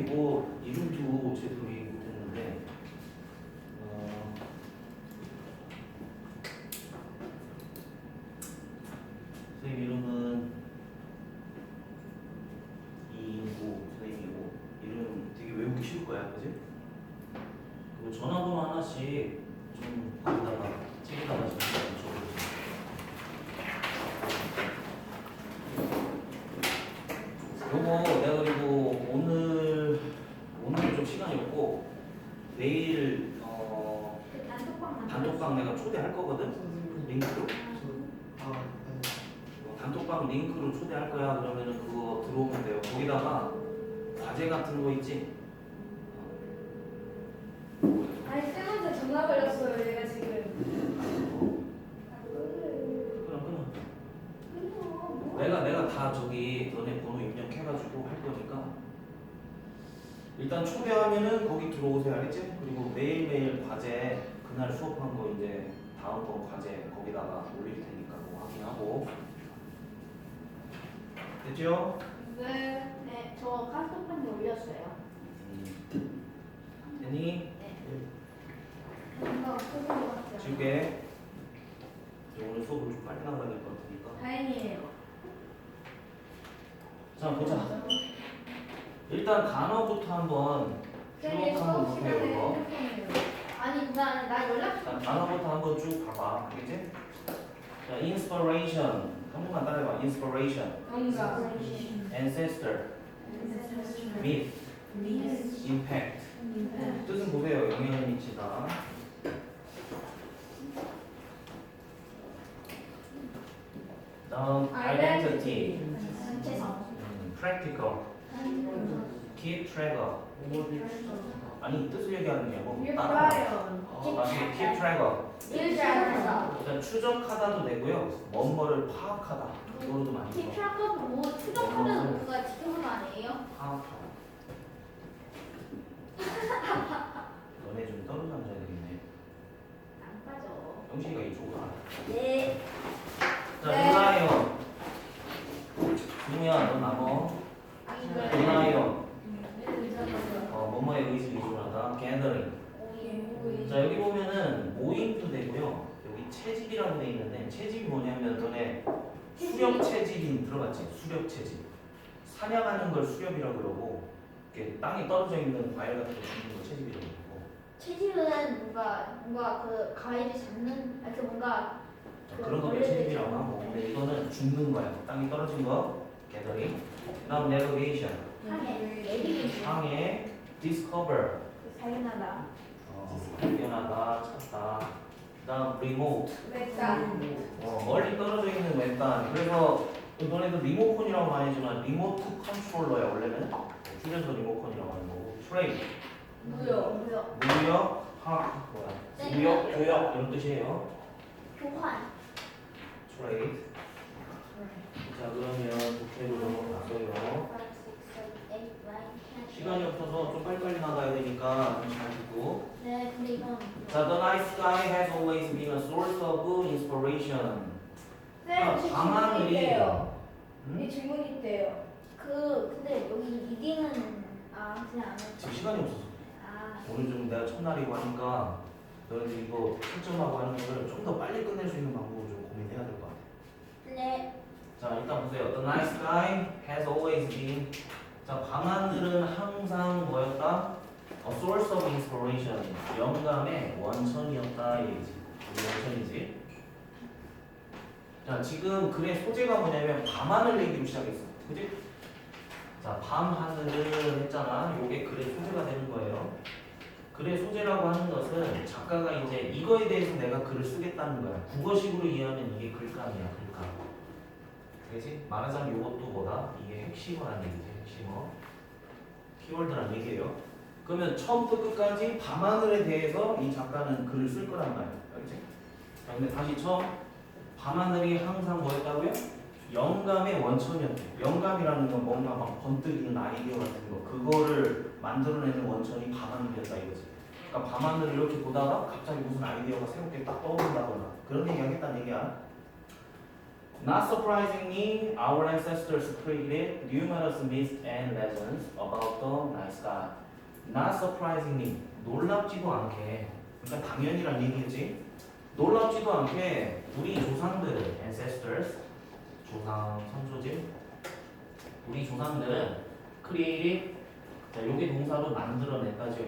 선생님이 뭐 이름도 제대로 얘기 못했는데 어, 선생님 이름은 이인구 선생님이고 이름 되게 외우기 쉬울 거야, 그지? 그리고 전화번호 하나씩 좀 거기다가 책에다가 좀 적어주세요. 요거 내가 그리고 오늘 오늘은 좀 시간이 없고 내일 어 그 단톡방 단톡방 내가 초대할 거거든. 링크로. 아, 어, 단톡방 링크로 초대할 거야 그러면은 그거 들어오면 돼요. 거기다가 과제 같은 거 있지? 아니 쌤한테 전화 걸렸어요 얘가 지금. 끊어 끊어. 끊어. 내가 내가 다 저기 너네 번호 입력해가지고 할 거니까. 일단 초대하면은 거기 들어오세요 알겠지? 그리고 매일매일 과제 그날 수업한 거 이제 다음번 과제 거기다가 올릴 테니까 그거 확인하고 됐죠? 네. 네, 저 카톡방에 올렸어요. 음. 됐니? 뭔가 없어진 것 같아요 지우개 이제 오늘 수업을 좀 빨리 나가야 될 것 같으니까 다행이에요 자 보자 일단 단어부터 한번 쌤이 쭉 수업 시간에 핸드폰이에요 아니, 나, 나 연락 자, 단어부터 한번 쭉 봐봐. 알겠지? 자, inspiration. 한 번만 따라해봐. inspiration, 뭔가 ancestor, myth, impact. 뜻은 보세요. 영향을 미치다. 다음 identity. 음, practical, keep track of. 아니 뜻을 얘기하는 게 아니고 따라. 유프라이언 어, 맞지? keep track of. 일자에서. 일단 추적하다도 되고요. 뭔 거를 파악하다. 이거로도 많이 써. 뭐 추적하는 그가 지금은 아니에요? 파악하다. 너네 좀 떨어져 앉아야 되겠네. 안 빠져. 영식이가 이쪽으로 와. 네. 자, 네. 은하연. 승우야, 너 남어. 은하연. 어, 뭐뭐에 의지 의존하다. gathering. 자, 여기 보면은 모임도 되고요. 여기 채집이라고 돼 있는데 채집이 뭐냐면 너네 수렵 채집인 들어봤지? 수렵 채집. 사냥하는 걸 수렵이라고 그러고 이렇게 땅에 떨어져 있는 과일 같은 거 주는 거 채집이라고 그러고 체질은 뭔가 뭔가 그 가위를 잡는 아 그 뭔가 그 그런 거를 벌레들 채집이라고 하고 근데 이거는 죽는 거야. 땅에 떨어진 거 gathering. 그다음 navigation. 항해 내비게이션 항해 discover. 발견하다. 어, 발견하다, 찾다. 그다음 remote. 맵다 어, 멀리 떨어져 있는 왼단. 그래서 너네도 리모컨이라고 많이 하지만 리모트 컨트롤러야 원래는. 줄여서 리모컨이라고 하는 거고. 트레이. 무효 무역 무역, 학, 뭐야? 네. 무역, 교역 이런 뜻이에요. 교환 트레이드. 자 그러면 독해로 넘어가서요. 시간이 없어서 좀 빨리빨리 나가야 되니까 좀잘 듣고. 네 근데 이건 자, the night sky has always been a source of inspiration. 쌤 방안이. 질문 있대요 음? 이 질문 있대요 그 근데 여기 리딩은 아 그냥 안 해. 지금 시간이 없어서. 아 오늘 좀 내가 첫날이고 하니까 너희들 이거 채점하고 하는 거를 좀 더 빨리 끝낼 수 있는 방법을 좀 고민해야 될 것 같아. 네. 자, 일단 보세요. The night sky has always been. 자, 밤하늘은 항상 뭐였다? A source of inspiration. 영감의 원천이었다. 이게 원천이지. 자, 지금 글의 소재가 뭐냐면 밤하늘 얘기로 시작했어. 그지? 자, 밤하늘을 했잖아. 요게 글의 소재가 되는 거예요. 글의 소재라고 하는 것은 작가가 이제 이거에 대해서 내가 글을 쓰겠다는 거야. 국어식으로 이해하면 이게 글감이야, 글감. 그지? 말하자면 이것도 뭐다? 이게 핵심어라는 얘기지, 핵심어. 키워드란 얘기예요. 그러면 처음부터 끝까지 밤하늘에 대해서 이 작가는 글을 쓸 거란 말이야. 알지? 자, 근데 다시 처음. 밤하늘이 항상 뭐였다고요? 영감의 원천이었대. 영감이라는 건 뭔가 막 번뜩이는 아이디어 같은 거. 그거를 만들어내는 원천이 밤하늘이었다 이거지. 그러니까 밤하늘을 이렇게 보다가 갑자기 무슨 아이디어가 새롭게 딱 떠오른다거나 그런 얘기 하겠다는 얘기야. Not surprisingly, our ancestors created numerous myths and legends about the night sky. Not surprisingly, 놀랍지도 않게, 그러니까 당연히란 얘기겠지. 놀랍지도 않게 우리 조상들, ancestors, 조상, 선조들, 우리 조상들은 created, 자, 요게 동사로 만들어냈다죠.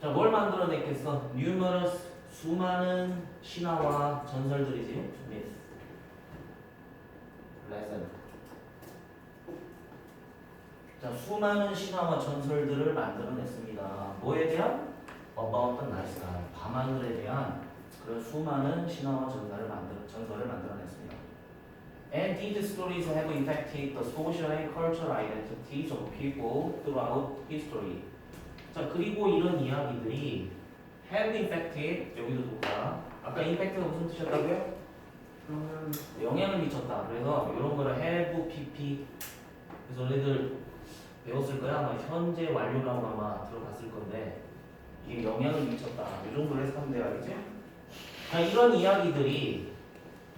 자, 뭘 만들어냈겠어? numerous, 수많은 신화와 전설들이지. myth. 레슨. 자, 수많은 신화와 전설들을 만들어냈습니다. 뭐에 대한? About the night sky. 밤하늘에 대한 그런 수많은 신화와 전설을 만들 전설을 만들어냈습니다. And these stories have affected the social and cultural identities of people throughout history. 자, 그리고 이런 이야기들이 have infected 여기도 좋다. 아까 infect가 무슨 뜻이었다고요? 음, 영향을 미쳤다. 그래서 이런 거를 have, pp. 그래서 너희들 배웠을 거야. 아마 현재 완료라고 아마 들어갔을 건데 이게 영향을 미쳤다. 이 정도로 해석하면 돼요, 알겠지? 자, 이런 이야기들이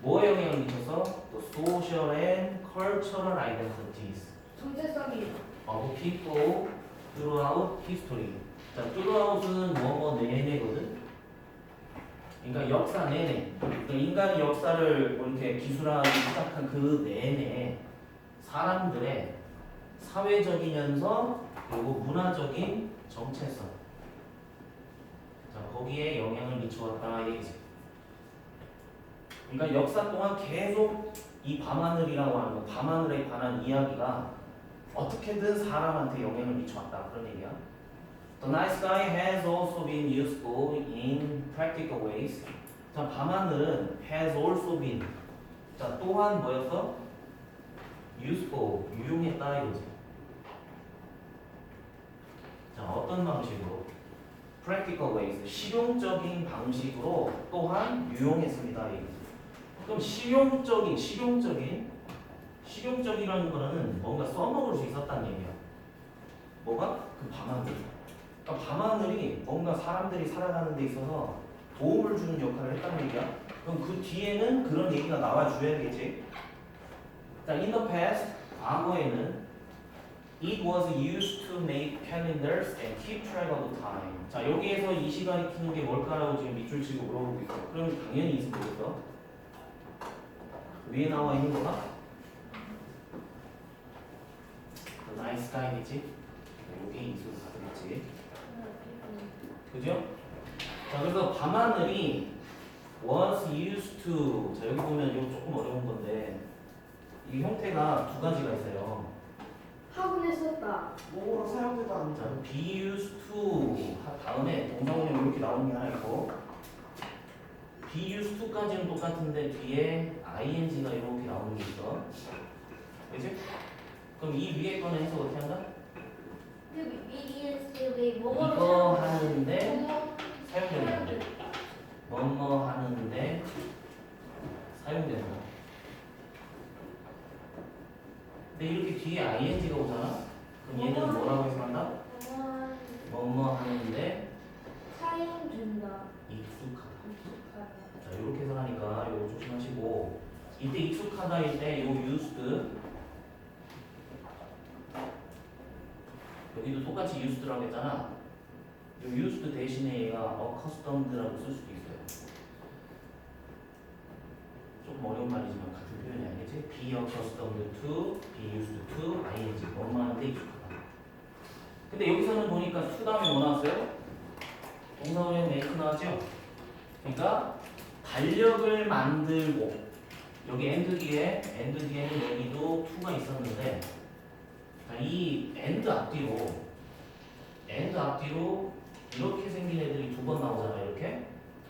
뭐에 영향을 미쳐서 또 social and cultural identities 정체성이 of people throughout history. 자, throughout은 뭐뭐 내내거든. 그러니까 역사 내내. 그러니까 인간이 역사를 뭐 이렇게 기술하기 시작한 그 내내 사람들의 사회적이면서 그리고 문화적인 정체성. 자, 거기에 영향을 미쳐왔다 얘기지. 그러니까 역사 동안 계속 이 밤하늘이라고 하는 거, 밤하늘에 관한 이야기가 어떻게든 사람한테 영향을 미쳐왔다 그런 얘기야. The night sky has also been useful in practical ways. 자, 밤하늘은 has also been. 자, 또한 뭐였어? useful, 유용했다 이거지. 자, 어떤 방식으로? practical ways, 실용적인 방식으로 또한 유용했습니다. 이거지. 그럼 실용적인, 실용적인, 실용적이라는 거는 뭔가 써먹을 수 있었다는 얘기야. 뭐가? 그 밤하늘. 그러니까 밤하늘이 뭔가 사람들이 살아가는 데 있어서 도움을 주는 역할을 했다는 얘기야. 그럼 그 뒤에는 그런 얘기가 나와줘야겠지. 자, in the past, 과거에는 it was used to make calendars and keep track of the time. 자, 여기에서 이 시간이 키는 게 뭘까라고 지금 밑줄 치고 물어보고 있어. 그럼 당연히 있을 거겠어. 위에 나와 있는 거가 The night sky겠지. 여기 이수로 가겠지. 그죠? 자, 그래서 밤하늘이 was used to 자 여기 보면 이거 조금 어려운 건데 이 형태가 두 가지가 있어요. 학원에 썼다. 뭐로 사용되다 않는 자, be used to 하- 다음에 동사원이 이렇게 나오는 게 하나 있고 be used to까지는 똑같은데 뒤에 ing가 이렇게 나오는 게 있어. 그지? 그럼 이 위에 거는 해석 어떻게 한다? BDS의 이거 뭐뭐 하는데 사용된다. 뭐뭐 하는데 사용된다. 근데 이렇게 뒤에 ing가 오잖아? 그럼 얘는 뭐라고 해석한다? 뭐뭐 하는데 사용된다. 익숙하다. 자, 이렇게 해석하니까 이거 조심하시고 이때 익숙하다일 때요 used 여기도 똑같이 used라고 했잖아. 요 used 대신에 얘가 accustomed라고 쓸 수도 있어요. 조금 어려운 말이지만 같은 표현이 아니겠지? be accustomed to, be used to, ing 뭐뭐하는데 익숙하다. 근데 여기서는 보니까 to 다음에 뭐 나왔어요? 동사원형 make 나왔죠? 그러니까 달력을 만들고 여기 end 뒤에 end 뒤에는 여기도 to가 있었는데 자, 이 end 앞뒤로 end 앞뒤로 이렇게 생긴 애들이 두 번 나오잖아 이렇게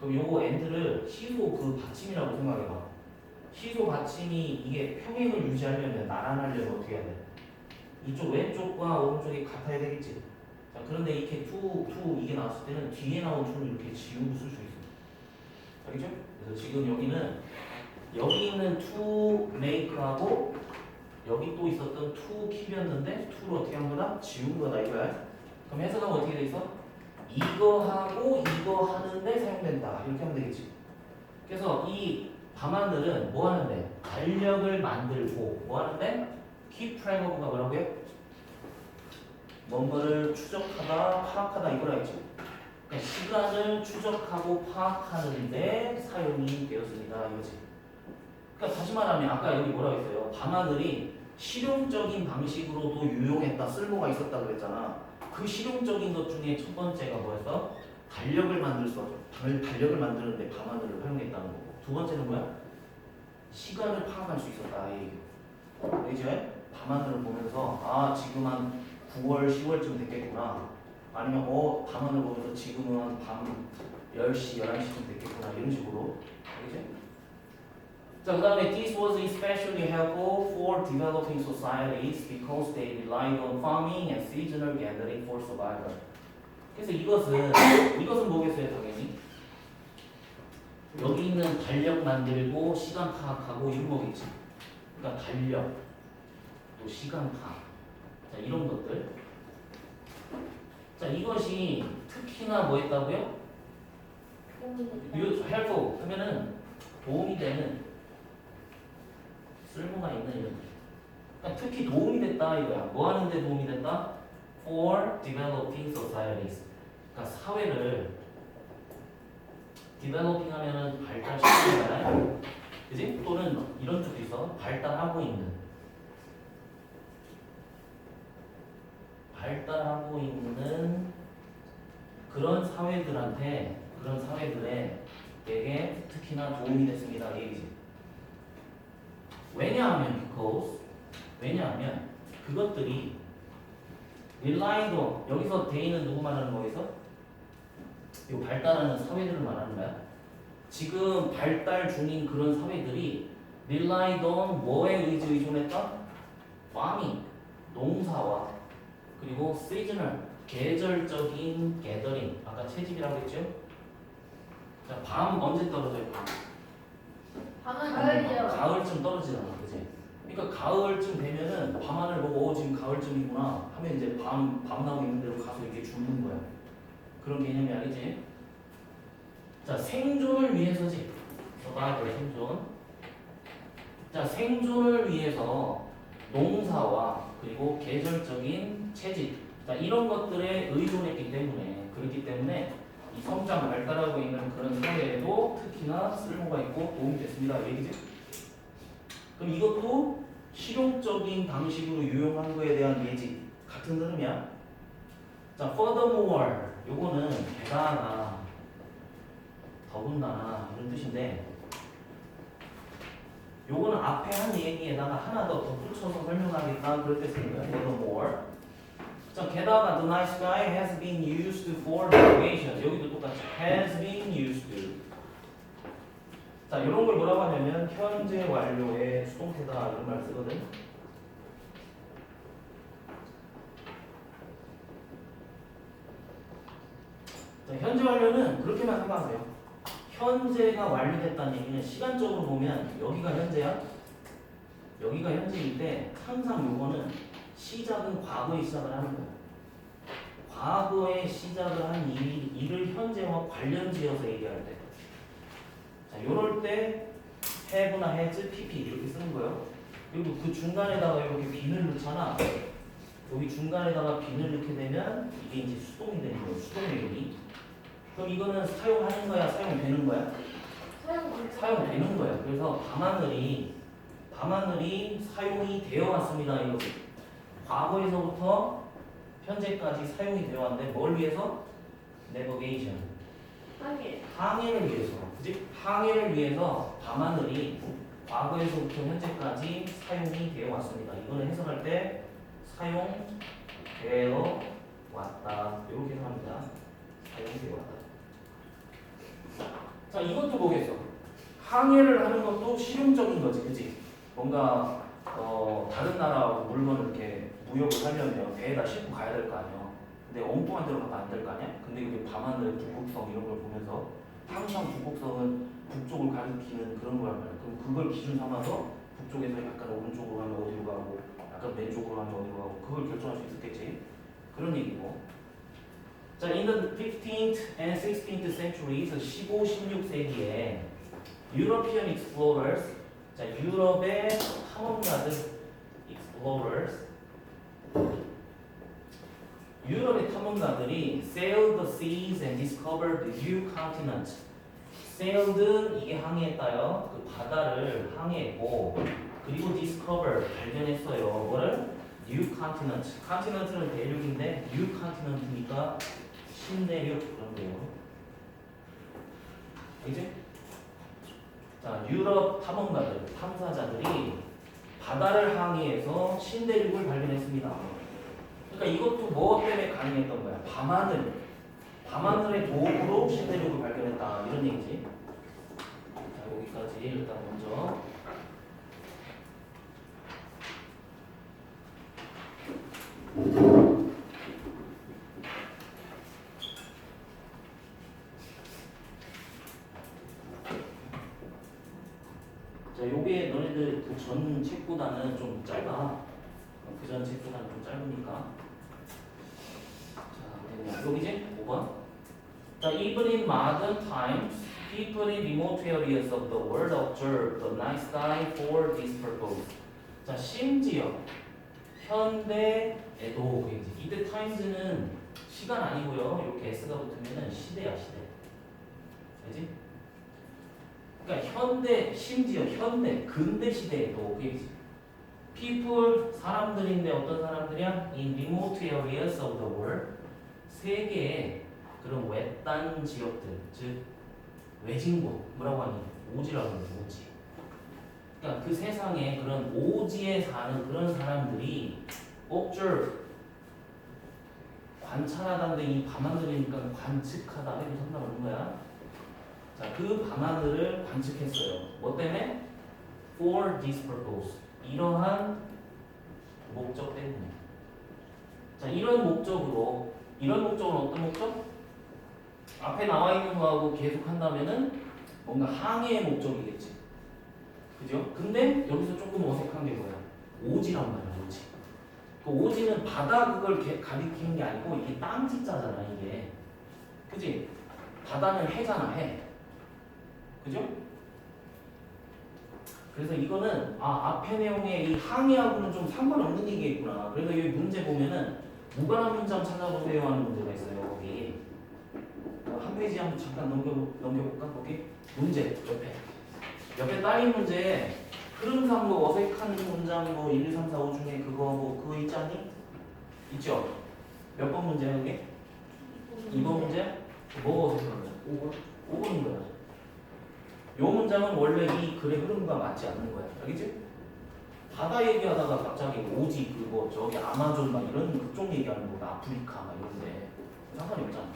그럼 요거 end를 시소 그 받침이라고 생각해봐 시소 받침이 이게 평행을 유지하려면 나란하려면 어떻게 해야 돼? 이쪽 왼쪽과 오른쪽이 같아야 되겠지 자 그런데 이렇게 to, to 이게 나왔을 때는 뒤에 나온 to를 이렇게 지우고 쓸 수 있어 알겠죠? 그래서 지금 여기는 여기 있는 to make하고 여기 또 있었던 to keep이었는데 to를 어떻게 한 거다? 지운 거다 이거야. 그럼 해석하면 어떻게 돼 있어? 이거 하고 이거 하는데 사용된다 이렇게 하면 되겠지. 그래서 이 밤하늘은 뭐 하는데? 달력을 만들고 뭐 하는데? track of가 뭐라고요? 뭔가를 추적하다, 파악하다 이거라 했죠. 그러니까 시간을 추적하고 파악하는데 사용이 되었습니다. 이거지. 그러니까 다시 말하면 아까 여기 뭐라고 했어요? 밤하늘이 실용적인 방식으로도 유용했다, 쓸모가 있었다 그랬잖아. 그 실용적인 것 중에 첫 번째가 뭐였어? 달력을 만들 수. 달- 달력을 만드는데 밤하늘을 활용했다는 거고. 두 번째는 뭐야? 시간을 파악할 수 있었다. 이. 이제 밤하늘을 보면서 아 지금 한 9월, 10월쯤 됐겠구나. 아니면 어 밤하늘 보면서 지금은 한밤 10시, 11시쯤 됐겠구나. 이런 식으로. 알겠지? 자, 그 다음에 this was especially helpful for developing societies because they relied on farming and seasonal gathering for survival. 그래서 이것은 이것은 뭐겠어요, 당연히? 여기 있는 달력 만들고 시간 파악하고 이런 거겠지. 그러니까 달력 또 시간 파악. 자, 이런 것들. 자, 이것이 특히나 뭐. 유 helpful 하면은 도움이 되는 쓸모가 있는 거. 그러니까 특히 도움이 됐다 이거야. 뭐 하는데 도움이 됐다? For developing societies. 그러니까 사회를 developing 하면은 발달시키는 거잖아요. 그지? 또는 이런 쪽도 있어. 발달하고 있는. 발달하고 있는 그런 사회들한테 그런 사회들에 되게 특히나 도움이 됐습니다. 이 얘기지. 왜냐하면 because 왜냐하면 그것들이 relied on 여기서 대인은 누구 말하는 거에서 이 발달하는 사회들을 말하는 거야. 지금 발달 중인 그런 사회들이 relied on 뭐에 의지 의존했다? farming 농사와 그리고 seasonal 계절적인 gathering 아까 채집이라고 했죠? 자, 밤 언제 떨어져요? 밤. 밤은 가을이요. 가을쯤 떨어지잖아, 그지? 그러니까 가을쯤 되면은 밤하늘 보고 어, 지금 가을쯤이구나 하면 이제 밤 밤나무 있는 데로 가서 이렇게 죽는 거야. 그런 개념이 아니지? 자, 생존을 위해서지. 서바이벌 생존. 자, 생존을 위해서 농사와 그리고 계절적인 채집, 자, 이런 것들에 의존했기 때문에 그렇기 때문에 이 성장 발달하고 있는 그런 사회에도 특히나 쓸모가 있고 도움이 됐습니다. 이 얘기지? 그럼 이것도 실용적인 방식으로 유용한 거에 대한 예지 같은 흐름이야. 자, furthermore 요거는 게다가 더군다나 이런 뜻인데 요거는 앞에 한 얘기에다가 하나 더 덧붙여서 설명하겠다 그럴 때 쓰는 거야. furthermore 자, 게다가 the night sky has been used for navigation. 여기도 똑같이 has been used. 자, 이런 걸 뭐라고 하냐면 현재 완료의 수동태다 이런 말 쓰거든. 자, 현재 완료는 그렇게만 생각하세요. 현재가 완료됐다는 얘기는 시간적으로 보면 여기가 현재야. 여기가 현재인데 항상 요거는 시작은 과거에 시작을 하는 거야. 과거에 시작을 한 일, 일을 현재와 관련 지어서 얘기할 때. 자, 요럴 때 have나 has, pp 이렇게 쓰는 거예요. 그리고 그 중간에다가 이렇게 빈을 넣잖아. 여기 중간에다가 빈을 넣게 되면 이게 이제 수동이 되는 거예요. 수동 내용이. 그럼 이거는 사용하는 거야, 사용되는 거야? 사용 사용되는 거예요. 그래서 밤하늘이 밤하늘이 사용이 되어 왔습니다. 이거 과거에서부터 현재까지 사용이 되어 왔는데 뭘 위해서? 내비게이션 하게 항해를 위해서 그지? 항해를 위해서 밤하늘이 과거에서부터 현재까지 사용이 되어 왔습니다. 이거는 해석할 때 사용되어 왔다. 이렇게 해석합니다. 사용되어 왔다. 자, 이것도 보겠어. 항해를 하는 것도 실용적인 거지, 그지? 뭔가 어, 다른 나라 물건을 이렇게 무역을 하려면 배에다 싣고 가야 될 거 아니야. 근데 엉뚱한 데로 가면 안 될 거 아니야? 근데 이게 밤하늘 북극성 이런 걸 보면서 항상 북극성은 북쪽을 가리키는 그런 거란 말이야. 그럼 그걸 기준 삼아서 북쪽에서 약간 오른쪽으로 가면 어디로 가고 약간 왼쪽으로 가면 어디로 가고 그걸 결정할 수 있었겠지. 그런 얘기고. 자, in the 15th and 16th centuries, 15, 16세기에 European explorers. 자, 유럽의 탐험가들 explorers. 유럽의 탐험가들이 sailed the seas and discovered the new continent. sailed 이게 항해했다요. 그 바다를 항해했고 그리고 discover 발견했어요. 뭐를? new continent. continent는 대륙인데 new continent니까 신대륙 그런 거예요. 이제 자 유럽 탐험가들, 탐사자들이 바다를 항해해서 신대륙을 발견했습니다. 그러니까 이것도 뭐 때문에 가능했던 거야? 밤하늘, 밤하늘의 도움으로 신대륙을 발견했다 이런 얘기지. 자 여기까지 일단 먼저. 자, 요게 너희들 그 전 책보다는 좀 짧아. 그 전 책보다는 좀 짧으니까. 자? 여기지? 5번. 자, even in modern times, people in remote areas of the world observe the night sky for this purpose. 자, 심지어 현대에도 이때 times는 시간 아니고요. 이렇게 s가 붙으면은 시대야 시대. 알지? 그러니까 현대 심지어 현대 근대 시대에도 그게 people 사람들인데 어떤 사람들이야? in remote areas of the world 세계의 그런 외딴 지역들 즉 외진 곳 뭐라고 하니 오지라고 하는 오지 그러니까 그 세상에 그런 오지에 사는 그런 사람들이 observe 관찰하다인데 이 밤하늘이니까 관측하다 해도 상관없는 거야 자, 그 밤하늘을 관측했어요. 뭐 때문에? For this purpose. 이러한 목적 때문에. 자, 이런 목적으로 이런 목적은 어떤 목적? 앞에 나와 있는 거하고 계속 한다면은 뭔가 항해의 목적이겠지. 그죠? 근데 여기서 조금 어색한 게 뭐야? 오지란 말이야, 오지. 그 오지는 바다 그걸 개- 가리키는 게 아니고 이게 땅 지자잖아, 이게. 그지? 바다는 해잖아, 해. 그죠? 그래서 이거는 아 앞에 내용의 이 항해하고는 좀 상관없는 얘기겠구나. 그래서 여기 문제 보면은 무관한 문장 찾아보세요 하는 문제가 있어요. 거기 어, 한 페이지 한번 잠깐 넘겨 넘겨볼까? 거기 문제 옆에 옆에 딸린 문제 흐름상 뭐 어색한 문장 뭐 1, 2, 3, 4, 5 중에 그거 뭐 그거 있지 않니? 있죠? 몇 번 문제야 그게? 2번 문제? 뭐가 어색한 거야? 5번? 5번인 거야. 요 문장은 원래 이 글의 흐름과 맞지 않는 거야. 알겠지? 바다 얘기하다가 갑자기 오지 그거 저기 아마존 막 이런 그쪽 얘기하는 거가 아프리카 막 이런데 상관이 없잖아.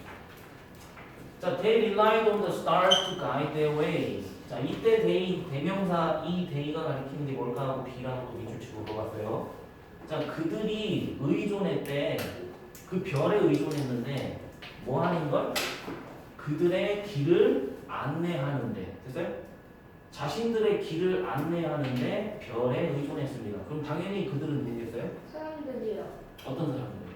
자, they relied on the stars to guide their way. 자, 이때 they 대명사 이 they가 가리키는 게 뭘까 하고 B랑 또 밑줄 치고 물어봤어요. 자, 그들이 의존했대. 그 별에 의존했는데 뭐 하는 걸? 그들의 길을 안내하는데 됐어요? 자신들의 길을 안내하는데 별에 의존했습니다. 그럼 당연히 그들은 되겠어요? 사람들이요. 어떤 사람들?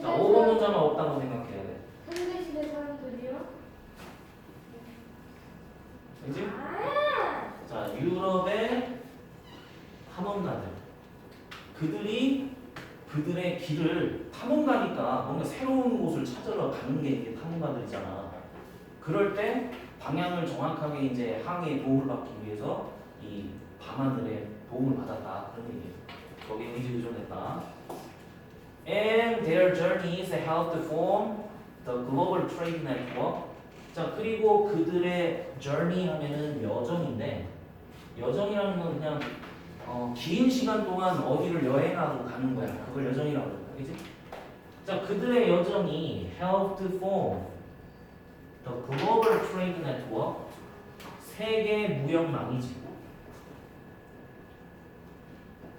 자, 5번 문자만 없다고 생각해야 돼. 현대 시대 사람들이요. 그지? 아, 자, 유럽의 탐험가들. 그들이 그들의 길을 탐험가니까 뭔가 새로운 곳을 찾으러 가는 게 이게 탐험가들이잖아. 그럴 때 방향을 정확하게 이제 항해에 도움을 받기 위해서 이 밤하늘에 도움을 받았다. 그런 얘기예요. 거기에 의지 의존했다. And their journeys helped form the global trade network. 자, 그리고 그들의 journey 하면은 여정인데 여정이라는 건 그냥 어, 긴 시간 동안 어디를 여행하고 가는 거야. 그걸 여정이라고 그러는 거야. 그지? 자, 그들의 여정이 helped form the global trade network. 세계 무역망이지.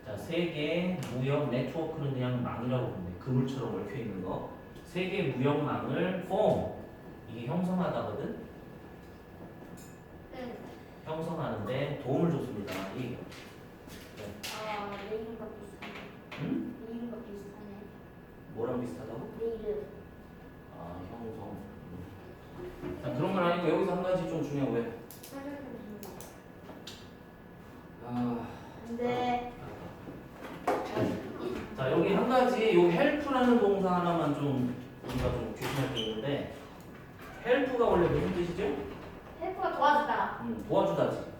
자, 세계 무역 네트워크는 그냥 망이라고 보면 돼. 그물처럼 얽혀 있는 거. 세계 무역망을 form 이게 형성하다거든. 네. 형성하는데 도움을 줬습니다. 이 아, 내일과 비슷하네. 응? 내일과 비슷하네. 뭐랑 비슷하다고? 내일은. 아 형성. 자 그런 건 아니고 여기서 한 가지 좀 중요한 왜? 아, 근데 자 여기 한 가지 요 help라는 동사 하나만 좀 우리가 좀 조심할 게 있는데 help가 원래 무슨 뜻이죠? 헬프가 도와주다. 음, 도와주다지.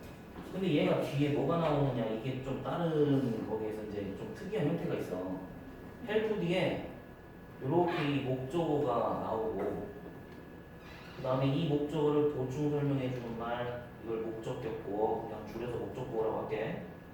근데 얘가 뒤에 뭐가 나오느냐 이게 좀 다른 거기에서 이제 좀 특이한 형태가 있어. help 뒤에 이렇게 이 목적어가 나오고 그 다음에 이 목적어를 보충 설명해 주는 말 이걸 목적격보 그냥 줄여서 목적보라고 할게.